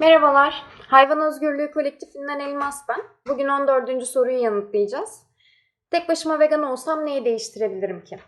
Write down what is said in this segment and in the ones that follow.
Merhabalar, Hayvan Özgürlüğü Kolektifinden Elmas ben. Bugün 14. soruyu yanıtlayacağız. Tek başıma vegan olsam neyi değiştirebilirim ki?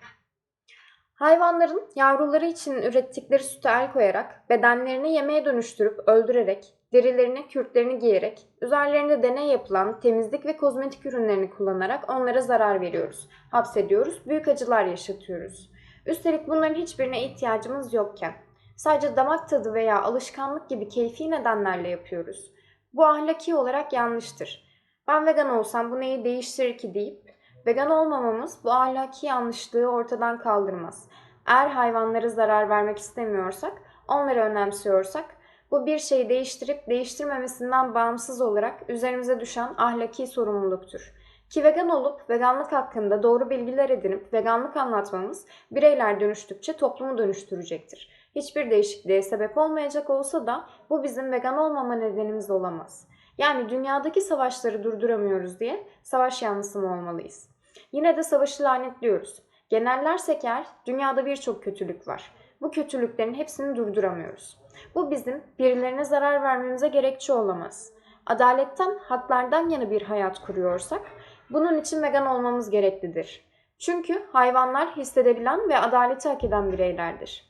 Hayvanların yavruları için ürettikleri süte el koyarak, bedenlerini yemeğe dönüştürüp öldürerek, derilerini, kürklerini giyerek, üzerlerinde deney yapılan temizlik ve kozmetik ürünlerini kullanarak onlara zarar veriyoruz, hapsediyoruz, büyük acılar yaşatıyoruz. Üstelik bunların hiçbirine ihtiyacımız yokken, Sadece damak tadı veya alışkanlık gibi keyfi nedenlerle yapıyoruz. Bu ahlaki olarak yanlıştır. Ben vegan olsam bu neyi değiştirir ki deyip vegan olmamamız bu ahlaki yanlışlığı ortadan kaldırmaz. Eğer hayvanlara zarar vermek istemiyorsak, onları önemsiyorsak bu bir şeyi değiştirip değiştirmemesinden bağımsız olarak üzerimize düşen ahlaki sorumluluktur. Ki vegan olup veganlık hakkında doğru bilgiler edinip veganlık anlatmamız bireyler dönüştükçe toplumu dönüştürecektir. Hiçbir değişikliğe sebep olmayacak olsa da bu bizim vegan olmama nedenimiz olamaz. Yani dünyadaki savaşları durduramıyoruz diye savaş yanlısı mı olmalıyız? Yine de savaşı lanetliyoruz. Genellersek eğer dünyada birçok kötülük var. Bu kötülüklerin hepsini durduramıyoruz. Bu bizim birilerine zarar vermemize gerekçe olamaz. Adaletten, haklardan yana bir hayat kuruyorsak bunun için vegan olmamız gereklidir. Çünkü hayvanlar hissedebilen ve adaleti hak eden bireylerdir.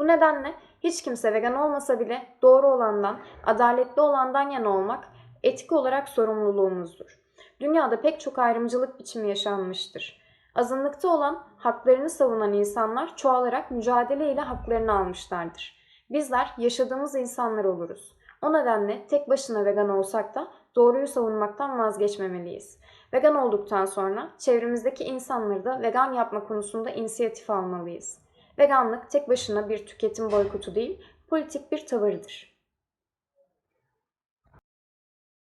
Bu nedenle hiç kimse vegan olmasa bile doğru olandan, adaletli olandan yana olmak etik olarak sorumluluğumuzdur. Dünyada pek çok ayrımcılık biçimi yaşanmıştır. Azınlıkta olan, haklarını savunan insanlar çoğalarak mücadeleyle haklarını almışlardır. Bizler yaşadığımız insanlar oluruz. O nedenle tek başına vegan olsak da doğruyu savunmaktan vazgeçmemeliyiz. Vegan olduktan sonra çevremizdeki insanları da vegan yapma konusunda inisiyatif almalıyız. Veganlık tek başına bir tüketim boykotu değil, politik bir tavırdır.